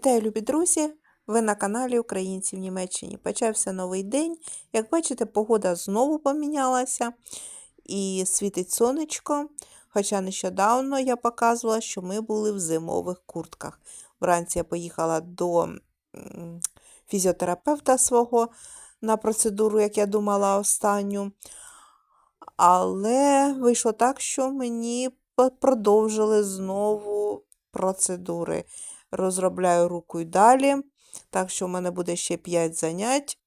Вітаю, любі друзі! Ви на каналі Українці в Німеччині. Почався новий день. Як бачите, погода знову помінялася і світить сонечко. Хоча нещодавно я показувала, що ми були в зимових куртках. Вранці я поїхала до фізіотерапевта свого на процедуру, як я думала, останню. Але вийшло так, що мені продовжили знову процедури. Розробляю руку й далі, так що в мене буде ще 5 занять.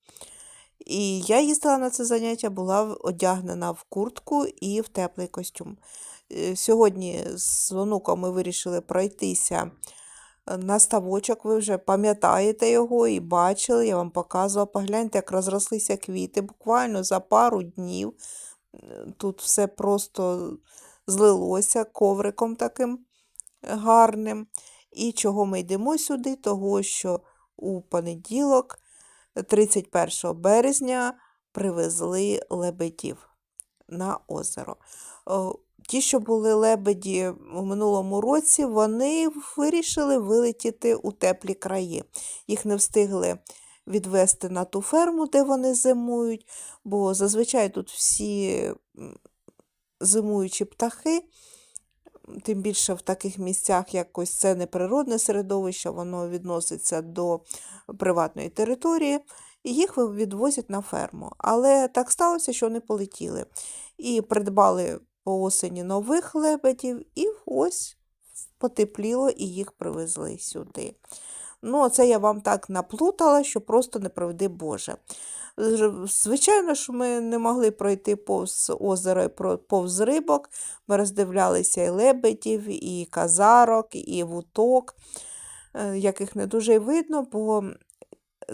І я їздила на це заняття, була одягнена в куртку і в теплий костюм. Е, Сьогодні з онуком ми вирішили пройтися е, на ставочок. Ви вже пам'ятаєте його і бачили, я вам показувала. Погляньте, як розрослися квіти. Буквально за пару днів е, тут все просто злилося ковриком таким гарним. І чого ми йдемо сюди? Того, що у понеділок, 31 березня, привезли лебедів на озеро. Ті, що були лебеді у минулому році, вони вирішили вилетіти у теплі краї. Їх не встигли відвести на ту ферму, де вони зимують, бо зазвичай тут всі зимуючі птахи тим більше в таких місцях якось це не природне середовище, воно відноситься до приватної території, і їх відвозять на ферму. Але так сталося, що вони полетіли. І придбали по осені нових лебедів, і ось потепліло, і їх привезли сюди. Ну, це я вам так наплутала, що просто не приведи Боже. Звичайно ж, ми не могли пройти повз озеро повз рибок. Ми роздивлялися і лебедів, і казарок, і вуток, е, яких не дуже видно, бо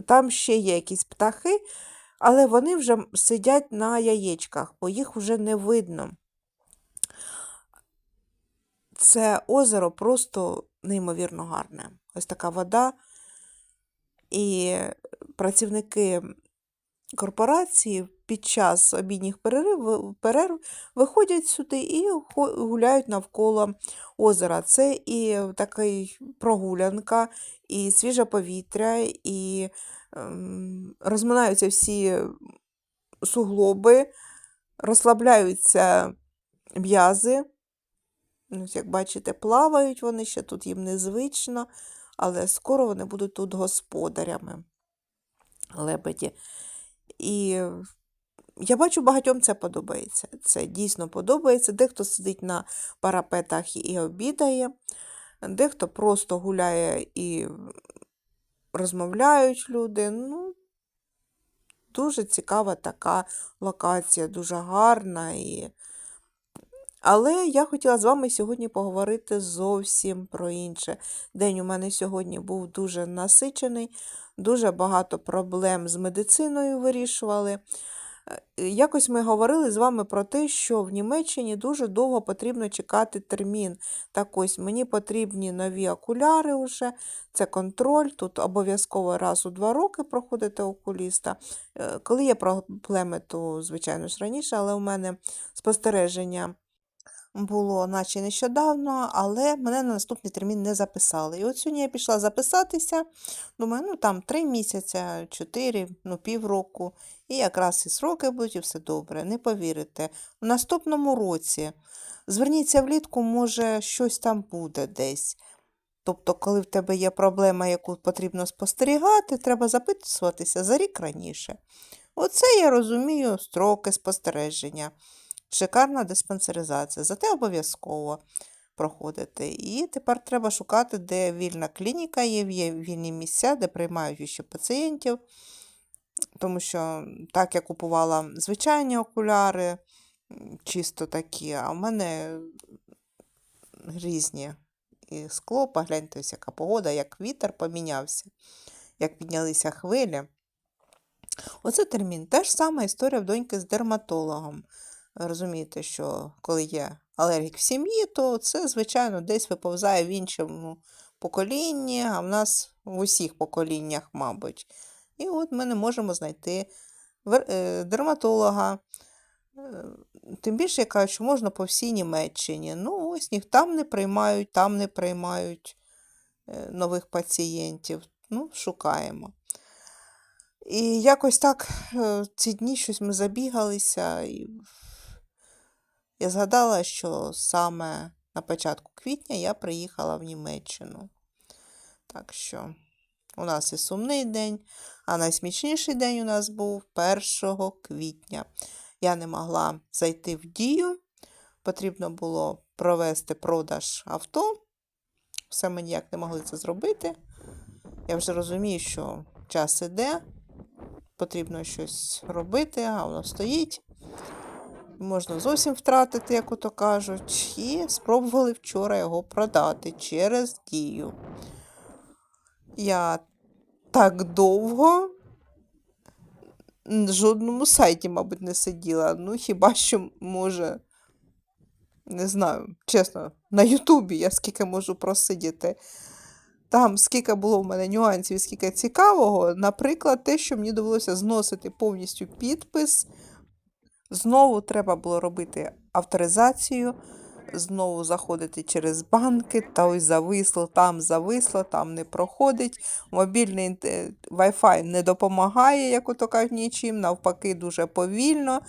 там ще є якісь птахи, але вони вже сидять на яєчках, бо їх вже не видно. Це озеро просто неймовірно гарне. Ось така вода. І працівники корпорації під час обідніх перерив, перерв виходять сюди і гуляють навколо озера. Це і такий прогулянка, і свіже повітря, і ем, розминаються всі суглоби, розслабляються м'язи. Ну, Як бачите, плавають вони ще тут їм незвично, але скоро вони будуть тут господарями лебеді. І я бачу, багатьом це подобається. Це дійсно подобається. Дехто сидить на парапетах і обідає, дехто просто гуляє і розмовляють люди. Ну, дуже цікава така локація, дуже гарна. І... Але я хотіла з вами сьогодні поговорити зовсім про інше. День у мене сьогодні був дуже насичений, дуже багато проблем з медициною вирішували. Е, Якось ми говорили з вами про те, що в Німеччині дуже довго потрібно чекати термін. Так ось мені потрібні нові окуляри вже, це контроль. Тут обов'язково раз у два роки проходити окуліста. Е, Коли є проблеми, то, звичайно ж, раніше, але у мене спостереження було наче нещодавно, але мене на наступний термін не записали. І от сьогодні я пішла записатися. Думаю, ну там три місяці, чотири, ну півроку. І якраз і сроки будуть, і все добре. Не повірите. У наступному році зверніться влітку, може, щось там буде десь. Тобто, коли в тебе є проблема, яку потрібно спостерігати, треба записуватися за рік раніше. Оце я розумію строки спостереження. Шикарна диспансеризація. Зате обов'язково проходити. І тепер треба шукати, де вільна клініка є, є вільні місця, де приймають ще пацієнтів. Тому що так я купувала звичайні окуляри, чисто такі, а в мене різні. І скло, погляньте, яка погода, як вітер помінявся, як піднялися хвилі. Оце термін. Та ж сама історія в доньки з дерматологом. Розумієте, що коли є алергік в сім'ї, то це, звичайно, десь виповзає в іншому поколінні, а в нас в усіх поколіннях, мабуть. І от ми не можемо знайти е, дерматолога. Е, Тим більше, я кажу, що можна по всій Німеччині. Ну, ось їх там не приймають, там не приймають. е, нових пацієнтів. Ну, шукаємо. І якось так ці дні щось ми забігалися, і я згадала, що саме на початку квітня я приїхала в Німеччину. Так що у нас і сумний день, а найсмішніший день у нас був 1 квітня. Я не могла зайти в дію, потрібно було провести продаж авто. Все ми ніяк не могли це зробити. Я вже розумію, що час іде, потрібно щось робити, а воно стоїть. Можна зовсім втратити, як ото кажуть. І спробували вчора його продати через дію. Я так довго на жодному сайті, мабуть, не сиділа. Ну, хіба що, може, не знаю, чесно, на Ютубі я скільки можу просидіти. Там скільки було в мене нюансів, скільки цікавого. Наприклад, те, що мені довелося зносити повністю підпис. Знову треба було робити авторизацію, знову заходити через банки, та ось зависло, там зависло, там не проходить. Мобільний Wi-Fi не допомагає, як ото кажуть, нічим, навпаки, дуже повільно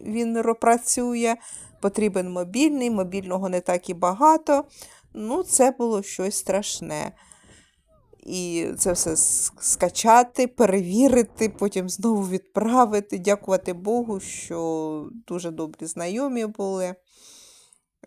він працює. Потрібен мобільний, мобільного не так і багато. Ну, це було щось страшне. І це все скачати, перевірити, потім знову відправити. Дякувати Богу, що дуже добрі знайомі були.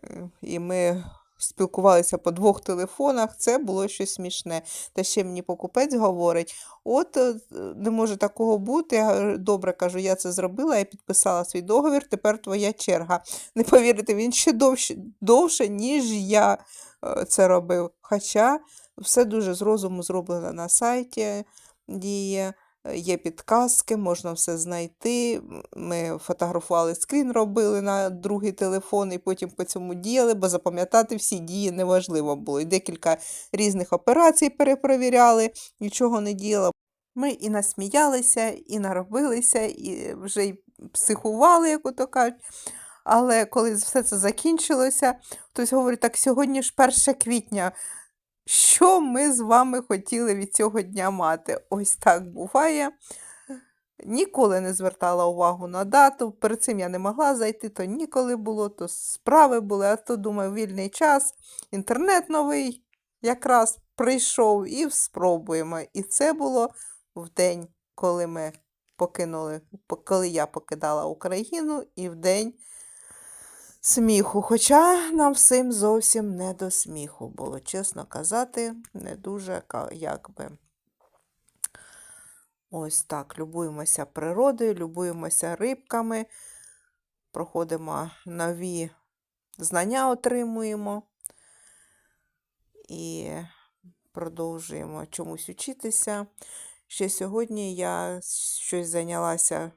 Е, І ми спілкувалися по двох телефонах. Це було щось смішне. Та ще мені покупець говорить: от е, не може такого бути. Я добре кажу, я це зробила, я підписала свій договір, тепер твоя черга. Не повірите, він ще довше, довше ніж я е, це робив. Хоча все дуже з розуму зроблено на сайті діє. е, Є підказки, можна все знайти. Ми фотографували скрін, робили на другий телефон і потім по цьому діяли, бо запам'ятати всі дії неважливо було. І декілька різних операцій перепровіряли, нічого не діяла. Ми і насміялися, і наробилися, і вже й психували, як ото кажуть. Але коли все це закінчилося, хтось говорить, так сьогодні ж 1 квітня. Що ми з вами хотіли від цього дня мати? Ось так буває. Ніколи не звертала увагу на дату. Перед цим я не могла зайти, то ніколи було, то справи були, а то, думаю, вільний час, інтернет новий якраз прийшов і спробуємо. І це було в день, коли ми покинули, коли я покидала Україну, і в день сміху. Хоча нам всім зовсім не до сміху було, чесно казати, не дуже якби. Ось так, любуємося природою, любуємося рибками, проходимо нові знання, отримуємо і продовжуємо чомусь учитися. Ще сьогодні я щось зайнялася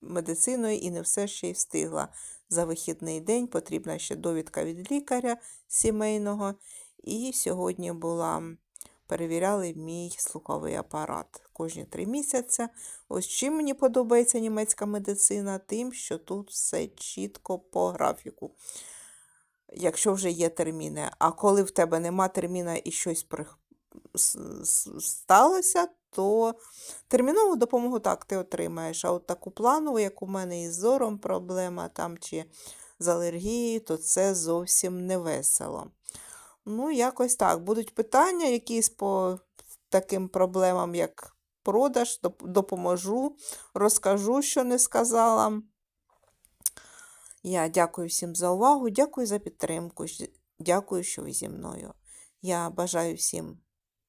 медициною і не все ще й встигла. За вихідний день потрібна ще довідка від лікаря сімейного. І сьогодні була перевіряли мій слуховий апарат кожні три місяці. Ось чим мені подобається німецька медицина, тим, що тут все чітко по графіку. Якщо вже є терміни. А коли в тебе нема терміна і щось сталося, то термінову допомогу так ти отримаєш. А от таку планову, як у мене із зором проблема там чи з алергією, то це зовсім не весело. Ну, якось так. Будуть питання якісь по таким проблемам, як продаж, допоможу, розкажу, що не сказала. Я дякую всім за увагу, дякую за підтримку, дякую, що ви зі мною. Я бажаю всім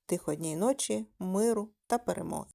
тихої ночі, миру та перемоги.